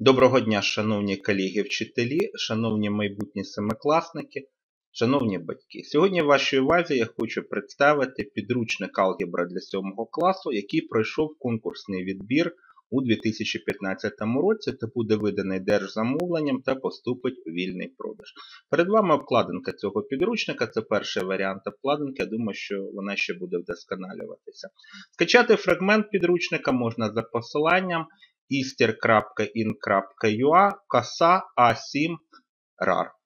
Доброго дня, шановні колеги-вчителі, шановні майбутні семикласники, шановні батьки. Сьогодні в вашій увазі я хочу представити підручник алгебра для 7 класу, який пройшов конкурсний відбір у 2015 році та буде виданий держзамовленням та поступить у вільний продаж. Перед вами обкладинка цього підручника, це перший варіант обкладинки, я думаю, що вона ще буде вдосконалюватися. Скачати фрагмент підручника можна за посиланням easter.in.ua коса A7 RAR.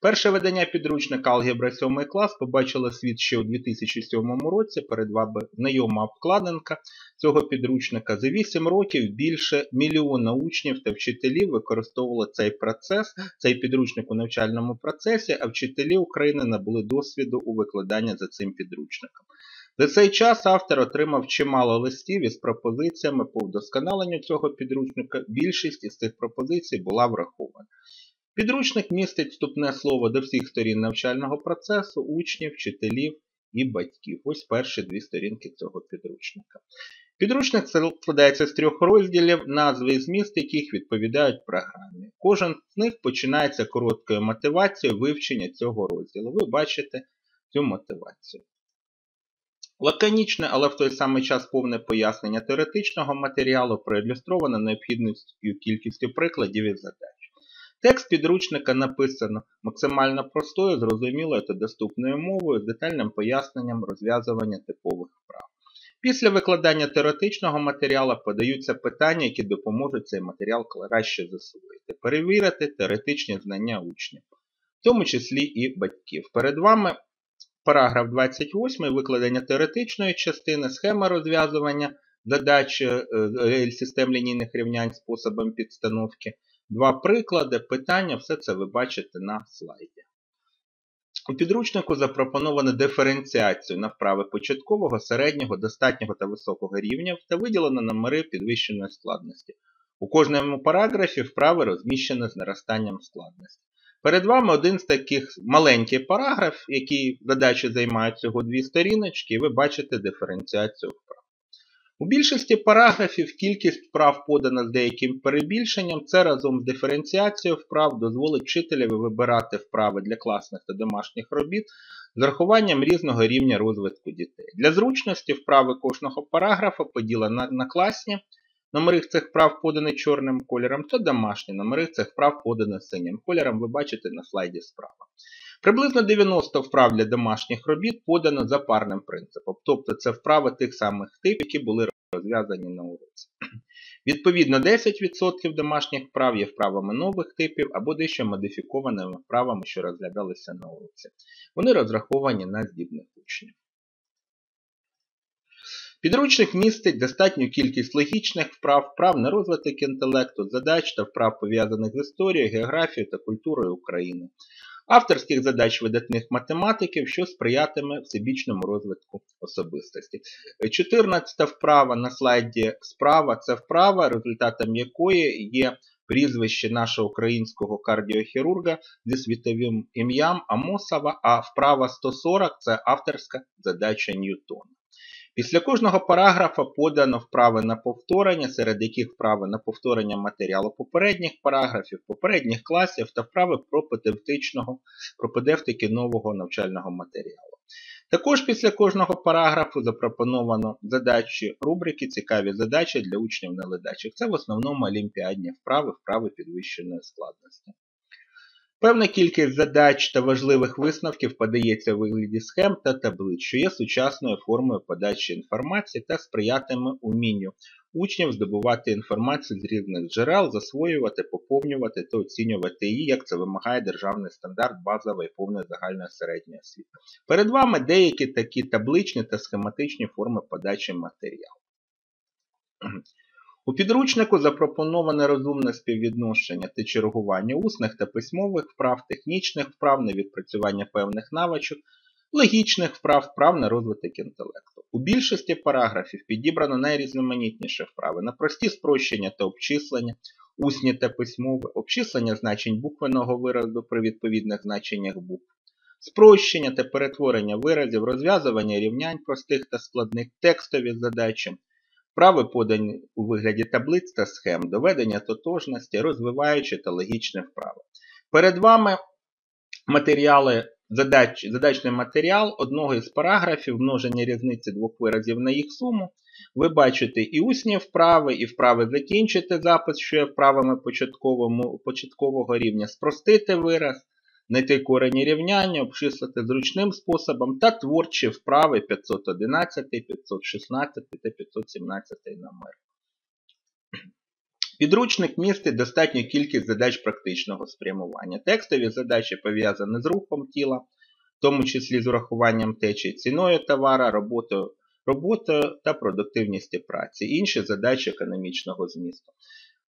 Перше видання підручника Алгебра 7 клас побачило світ ще у 2007 році. Перед вами знайома обкладинка цього підручника. За 8 років більше мільйона учнів та вчителів використовували цей процес, цей підручник у навчальному процесі, а вчителі України набули досвіду у викладанні за цим підручником. За цей час автор отримав чимало листів із пропозиціями по вдосконаленню цього підручника. Більшість із цих пропозицій була врахована. Підручник містить вступне слово до всіх сторін навчального процесу, учнів, вчителів і батьків. Ось перші дві сторінки цього підручника. Підручник складається з трьох розділів, назви і зміст яких відповідають програмі. Кожен з них починається короткою мотивацією вивчення цього розділу. Ви бачите цю мотивацію. Лаконічне, але в той самий час повне пояснення теоретичного матеріалу проілюстроване необхідністю кількістю прикладів і задач. Текст підручника написано максимально простою, зрозумілою та доступною мовою з детальним поясненням розв'язування типових вправ. Після викладання теоретичного матеріалу подаються питання, які допоможуть цей матеріал краще засвоїти, перевірити теоретичні знання учнів, в тому числі і батьків. Перед вами параграф 28 викладення теоретичної частини, схема розв'язування задач е, систем лінійних рівнянь способом підстановки. Два приклади, питання, все це ви бачите на слайді. У підручнику запропоновано диференціацію на вправи початкового, середнього, достатнього та високого рівня та виділено номери підвищеної складності. У кожному параграфі вправи розміщені з наростанням складності. Перед вами один з таких маленький параграф, який задачі займають всього дві сторіночки, і ви бачите диференціацію вправ. У більшості параграфів кількість вправ подана з деяким перебільшенням. Це разом з диференціацією вправ дозволить вчителеві вибирати вправи для класних та домашніх робіт з урахуванням різного рівня розвитку дітей. Для зручності вправи кожного параграфа поділені на, на класні. Номери цих вправ подані чорним кольором, та домашні номери цих вправ подані синім кольором, ви бачите на слайді справа. Приблизно 90 вправ для домашніх робіт подано за парним принципом, тобто це вправи тих самих типів, які були розв'язані на уроці. Відповідно, 10% домашніх вправ є вправами нових типів або дещо модифікованими вправами, що розглядалися на уроці. Вони розраховані на здібних учнів. Підручник містить достатню кількість логічних вправ, вправ на розвиток інтелекту, задач та вправ пов'язаних з історією, географією та культурою України авторських задач видатних математиків, що сприятиме всебічному розвитку особистості. 14 вправа на слайді справа це вправа, результатом якої є прізвище нашого українського кардіохірурга зі світовим ім'ям Амосова, а вправа 140 це авторська задача Ньютона. Після кожного параграфа подано вправи на повторення, серед яких вправи на повторення матеріалу попередніх параграфів, попередніх класів та вправи про пропедевтики нового навчального матеріалу. Також після кожного параграфу запропоновано задачі рубрики Цікаві задачі для учнів неледачих. Це в основному олімпіадні вправи, вправи підвищеної складності. Певна кількість задач та важливих висновків подається у вигляді схем та таблиць, що є сучасною формою подачі інформації та сприятиме умінню учнів здобувати інформацію з різних джерел, засвоювати, поповнювати та оцінювати її, як це вимагає державний стандарт базової повної загальної середньої освіти. Перед вами деякі такі табличні та схематичні форми подачі матеріалу. У підручнику запропоноване розумне співвідношення та чергування усних та письмових вправ, технічних вправ на відпрацювання певних навичок, логічних вправ, вправ на розвиток інтелекту. У більшості параграфів підібрано найрізноманітніші вправи на прості спрощення та обчислення, усні та письмові, обчислення значень буквеного виразу при відповідних значеннях букв, спрощення та перетворення виразів, розв'язування рівнянь простих та складних текстові задачі Вправи подані у вигляді таблиць та схем, доведення тотожності, розвиваючи та логічні вправи. Перед вами матеріали, задач, задачний матеріал одного із параграфів, множення різниці двох виразів на їх суму. Ви бачите і усні вправи, і вправи закінчити запис, що є вправами початкового рівня, спростити вираз, знайти корені рівняння, обчислити зручним способом та творчі вправи 511, 516 та 517 номер. Підручник містить достатню кількість задач практичного спрямування. Текстові задачі пов'язані з рухом тіла, в тому числі з урахуванням течії, ціною товара, роботою, роботою та продуктивністю праці, інші задачі економічного змісту.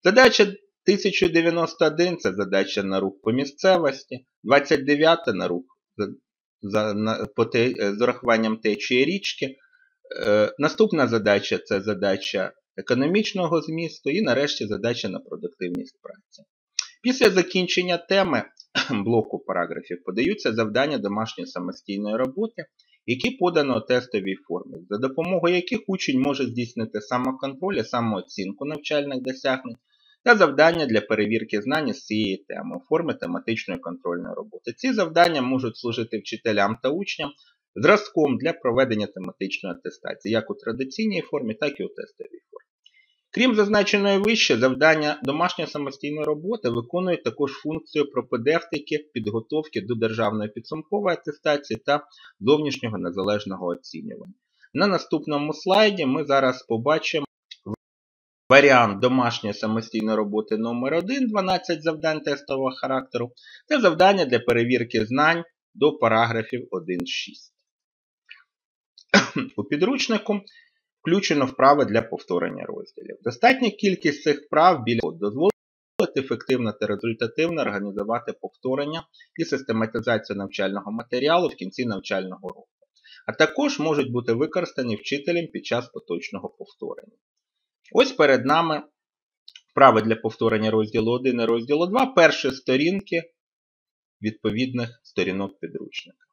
Задача 1091 це задача на рух по місцевості, 29 на рух за, на, по те, з урахуванням течії річки. Е, Наступна задача це задача економічного змісту і нарешті задача на продуктивність праці. Після закінчення теми блоку параграфів подаються завдання домашньої самостійної роботи, які подано у тестовій формі, за допомогою яких учень може здійснити самоконтроль і самооцінку навчальних досягнень та завдання для перевірки знань з цієї теми у формі тематичної контрольної роботи. Ці завдання можуть служити вчителям та учням зразком для проведення тематичної атестації, як у традиційній формі, так і у тестовій формі. Крім зазначеної вище, завдання домашньої самостійної роботи виконують також функцію пропедевтики, підготовки до державної підсумкової атестації та зовнішнього незалежного оцінювання. На наступному слайді ми зараз побачимо варіант домашньої самостійної роботи номер 1 12 завдань тестового характеру та завдання для перевірки знань до параграфів 1.6. У підручнику включено вправи для повторення розділів. Достатня кількість цих вправ біля дозволить ефективно та результативно організувати повторення і систематизацію навчального матеріалу в кінці навчального року, а також можуть бути використані вчителем під час поточного повторення. Ось перед нами вправи для повторення розділу 1 і розділу 2, перші сторінки відповідних сторінок підручника.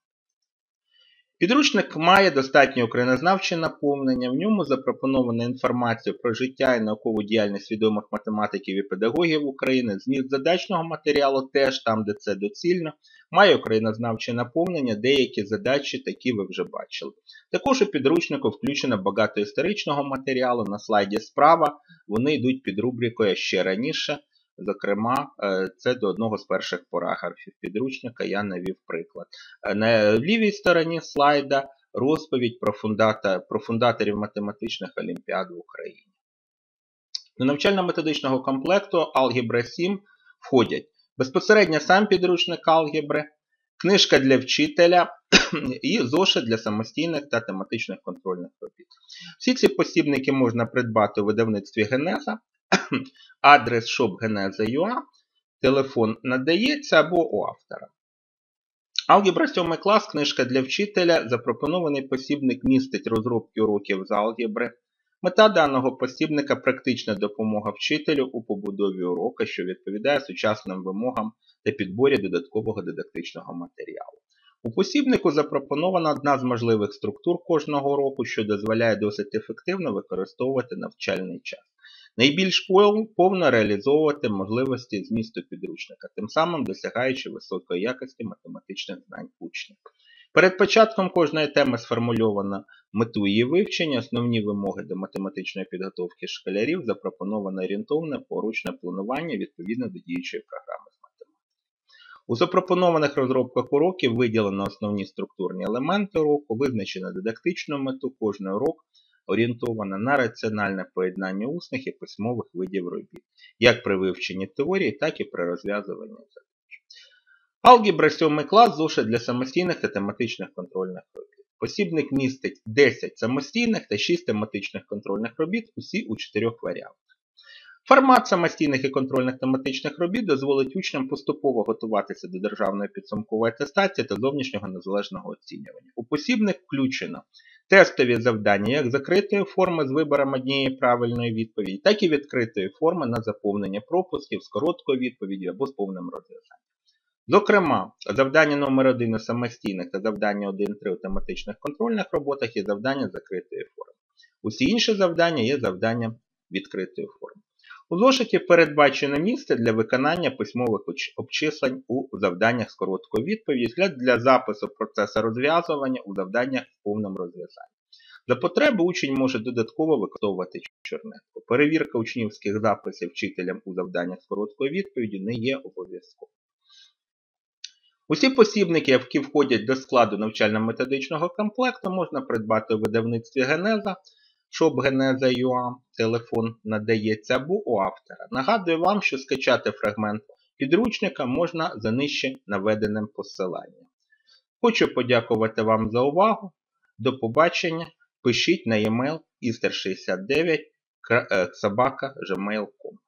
Підручник має достатньо українознавче наповнення, в ньому запропонована інформація про життя і наукову діяльність відомих математиків і педагогів України, зміст задачного матеріалу теж там, де це доцільно, має українознавче наповнення, деякі задачі такі ви вже бачили. Також у підручнику включено багато історичного матеріалу, на слайді справа вони йдуть під рубрикою ще раніше. Зокрема, е, це до одного з перших параграфів підручника я навів приклад. Е, на лівій стороні слайда розповідь про, фундата, про фундаторів математичних олімпіад в Україні. До навчально-методичного комплекту Алгебра 7 входять безпосередньо сам підручник алгебри, книжка для вчителя і зошит для самостійних та тематичних контрольних робіт. Всі ці посібники можна придбати у видавництві Генеза адрес shopgeneza.ua, телефон надається або у автора. Алгебра 7 клас, книжка для вчителя, запропонований посібник містить розробки уроків з алгебри. Мета даного посібника практична допомога вчителю у побудові урока, що відповідає сучасним вимогам та підборі додаткового дидактичного матеріалу. У посібнику запропонована одна з можливих структур кожного року, що дозволяє досить ефективно використовувати навчальний час найбільш повно реалізовувати можливості змісту підручника, тим самим досягаючи високої якості математичних знань учнів. Перед початком кожної теми сформульовано мету її вивчення, основні вимоги до математичної підготовки школярів, запропоновано орієнтовне поручне планування відповідно до діючої програми з математики. У запропонованих розробках уроків виділено основні структурні елементи уроку, визначено дидактичну мету кожного уроку, орієнтована на раціональне поєднання усних і письмових видів робіт, як при вивченні теорії, так і при розв'язуванні задач. Алгебра 7 клас зошит для самостійних та тематичних контрольних робіт. Посібник містить 10 самостійних та 6 тематичних контрольних робіт, усі у 4 варіантах. Формат самостійних і контрольних тематичних робіт дозволить учням поступово готуватися до державної підсумкової атестації та зовнішнього незалежного оцінювання. У посібник включено тестові завдання як закритої форми з вибором однієї правильної відповіді, так і відкритої форми на заповнення пропусків з короткою відповіддю або з повним розв'язанням. Зокрема, завдання номер 1 у самостійних та завдання 1-3 у тематичних контрольних роботах є завдання закритої форми. Усі інші завдання є завдання відкритої форми. У зошиті передбачено місце для виконання письмових обчислень у завданнях з короткою відповіддю для запису процесу розв'язування у завданнях з повним розв'язанням. За потреби учень може додатково використовувати чернетку. Перевірка учнівських записів вчителям у завданнях з короткою відповіддю не є обов'язковою. Усі посібники, які входять до складу навчально-методичного комплекту, можна придбати у видавництві Генеза, Шоп Генеза.ua, телефон надається або у автора. Нагадую вам, що скачати фрагмент підручника можна за нижче наведеним посиланням. Хочу подякувати вам за увагу. До побачення. Пишіть на e-mail ister69 gmail.com